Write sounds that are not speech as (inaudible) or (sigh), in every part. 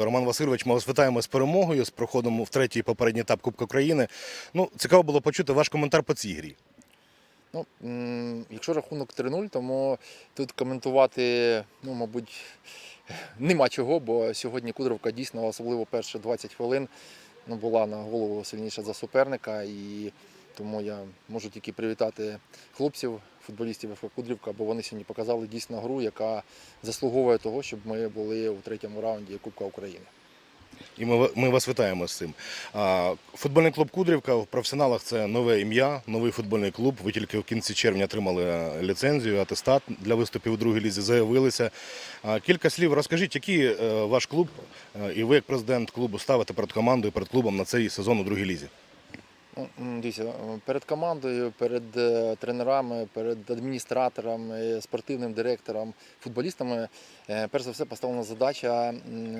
Дякую, Роман Васильович. Ми вас вітаємо з перемогою, з проходом в третій попередній етап Кубка України. Ну, цікаво було почути ваш коментар по цій грі. Ну, якщо рахунок 3-0, тому тут коментувати, ну, мабуть, (laughs) нема чого, бо сьогодні Кудровка дійсно, особливо перші 20 хвилин, ну, була на голову сильніша за суперника. І тому я можу тільки привітати хлопців, футболістів ФК Кудрівка, бо вони сьогодні показали дійсно гру, яка заслуговує того, щоб ми були у третьому раунді Кубка України. І ми, ми вас вітаємо з цим. Футбольний клуб Кудрівка в професіоналах це нове ім'я, новий футбольний клуб. Ви тільки в кінці червня отримали е, ліцензію, атестат для виступів у другій лізі, заявилися. Кілька слів розкажіть, який е, ваш клуб е, і ви, як президент клубу, ставите перед командою, перед клубом на цей сезон у другій лізі? Ну, Дивіться, перед командою, перед е, тренерами, перед адміністраторами, спортивним директором, футболістами, е, перш за все поставлена задача,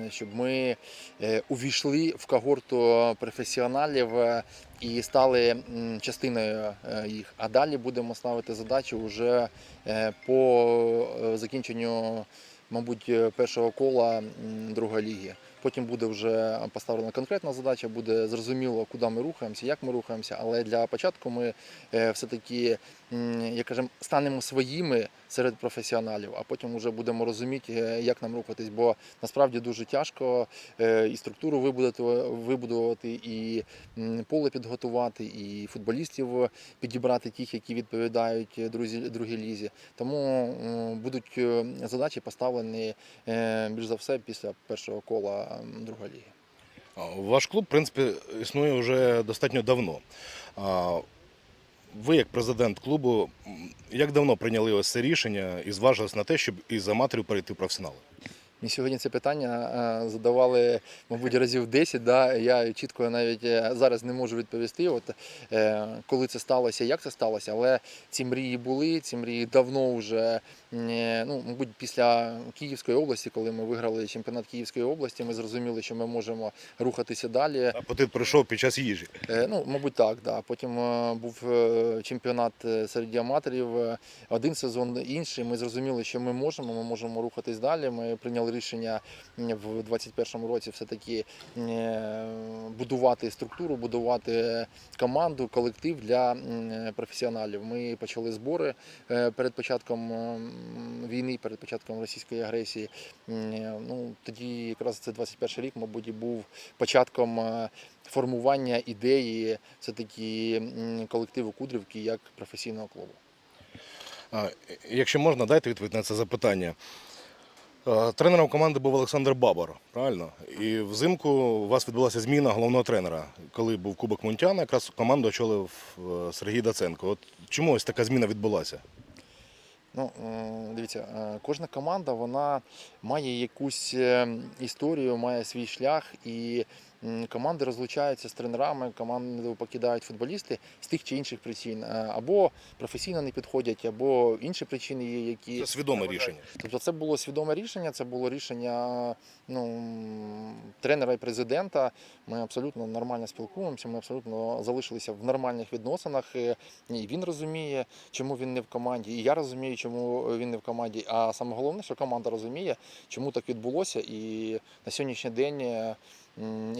щоб ми е, увійшли в когорту професіоналів і стали частиною їх. А далі будемо ставити задачу вже по закінченню, мабуть, першого кола другої ліги. Потім буде вже поставлена конкретна задача, буде зрозуміло, куди ми рухаємося, як ми рухаємося. Але для початку ми е, все-таки, як кажемо, станемо своїми серед професіоналів, а потім вже будемо розуміти, е, як нам рухатись. Бо насправді дуже тяжко е, і структуру вибудувати, і поле підготувати, і футболістів підібрати тих, які відповідають друзі, другій лізі. Тому будуть задачі поставлені більш за все після першого кола м, другої ліги. Ваш клуб, в принципі, існує вже достатньо давно. Ви, як президент клубу, як давно прийняли ось це рішення і зважились на те, щоб із аматорів перейти в професіонали? Мені сьогодні це питання е, задавали, мабуть, разів 10. Да? Я чітко навіть е, зараз не можу відповісти, от, е, коли це сталося, як це сталося, але ці мрії були, ці мрії давно вже, ну, мабуть, після Київської області, коли ми виграли чемпіонат Київської області, ми зрозуміли, що ми можемо рухатися далі. Апетит прийшов під час їжі. Ну, мабуть, так. Да. Потім був чемпіонат серед аматорів, один сезон інший. Ми зрозуміли, що ми можемо, ми можемо рухатись далі. Ми прийняли рішення в 2021 році все-таки е, будувати структуру, будувати команду, колектив для професіоналів. Ми почали збори е, перед початком війни, перед початком російської агресії. Ну, тоді якраз це 21 рік, мабуть, був початком. е, формування ідеї все-таки колективу Кудрівки як професійного клубу. Якщо можна, дайте відповідь на це запитання. Е, Тренером команди був Олександр Бабар, правильно? І взимку у вас відбулася зміна головного тренера. Коли був Кубок Мунтяна, якраз команду очолив е, Сергій Даценко. От чому ось така зміна відбулася? Ну, дивіться, е, кожна команда вона має якусь історію, має свій шлях, і команди розлучаються з тренерами, команду покидають футболісти з тих чи інших причин. Е, Або професійно не підходять, або інші причини є, які Це свідоме рішення. Тобто це було свідоме рішення, це було рішення ну, тренера і президента. Ми абсолютно нормально спілкуємося, ми абсолютно залишилися в нормальних відносинах. І він розуміє, чому він не в команді, і я розумію, чому він не в команді. А саме головне, що команда розуміє, чому так відбулося. І на сьогоднішній день е,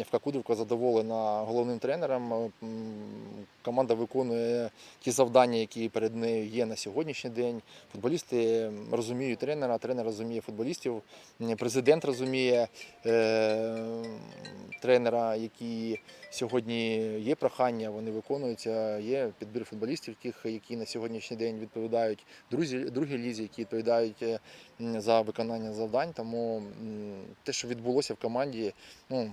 ФК Кудрівка задоволена головним тренером. Команда виконує ті завдання, які перед нею є на сьогоднішній день. Футболісти розуміють тренера, тренер розуміє футболістів, президент розуміє е, тренера, які сьогодні є прохання, вони виконуються. Є підбір футболістів, тих, які на сьогоднішній день відповідають друзі, другій лізі, які відповідають е, за виконання завдань. Тому те, що відбулося в команді, ну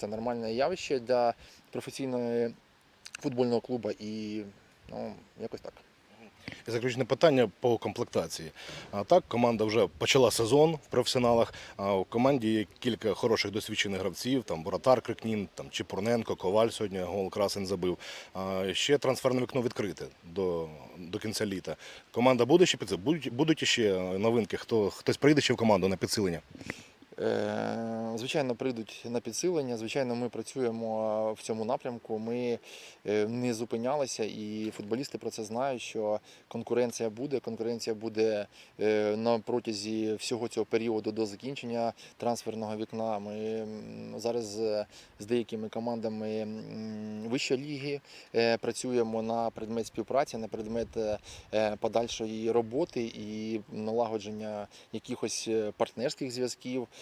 це нормальне явище для професійної футбольного клубу і ну, якось так. І заключне питання по комплектації. А так, команда вже почала сезон в професіоналах. А в команді є кілька хороших досвідчених гравців. Там Воротар Крикнін, там Чепурненко, Коваль сьогодні гол красень забив. А ще трансферне вікно відкрите до, до кінця літа. Команда буде ще під це? Будуть, будуть ще новинки? Хто хтось прийде ще в команду на підсилення? Е, Звичайно, прийдуть на підсилення. Звичайно, ми працюємо в цьому напрямку. Ми е, не зупинялися, і футболісти про це знають, що конкуренція буде. Конкуренція буде е, на протязі всього цього періоду до закінчення трансферного вікна. Ми зараз з- деякими командами вищої ліги працюємо на предмет співпраці, на предмет подальшої роботи і налагодження якихось партнерських зв'язків.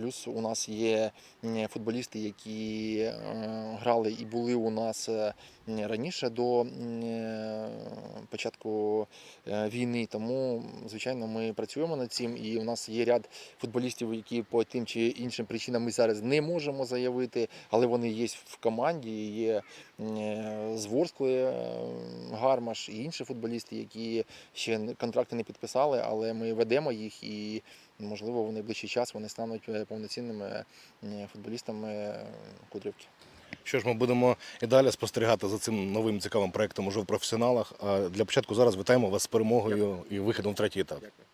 Плюс у нас є футболісти, які е, грали і були у нас е, раніше до початку е, війни. Тому, звичайно, ми працюємо над цим, і у нас є ряд футболістів, які по тим чи іншим причинам ми зараз не можемо заявити, але вони є в команді. Є м, з Ворскли е, Гармаш і інші футболісти, які ще контракти не підписали, але ми ведемо їх і. Можливо, в найближчий час вони стануть повноцінними футболістами е, Кудрівки. Що ж, ми будемо і далі спостерігати за цим новим цікавим проектом уже в професіоналах. А для початку зараз вітаємо вас з перемогою і виходом в третій етап. Дякую.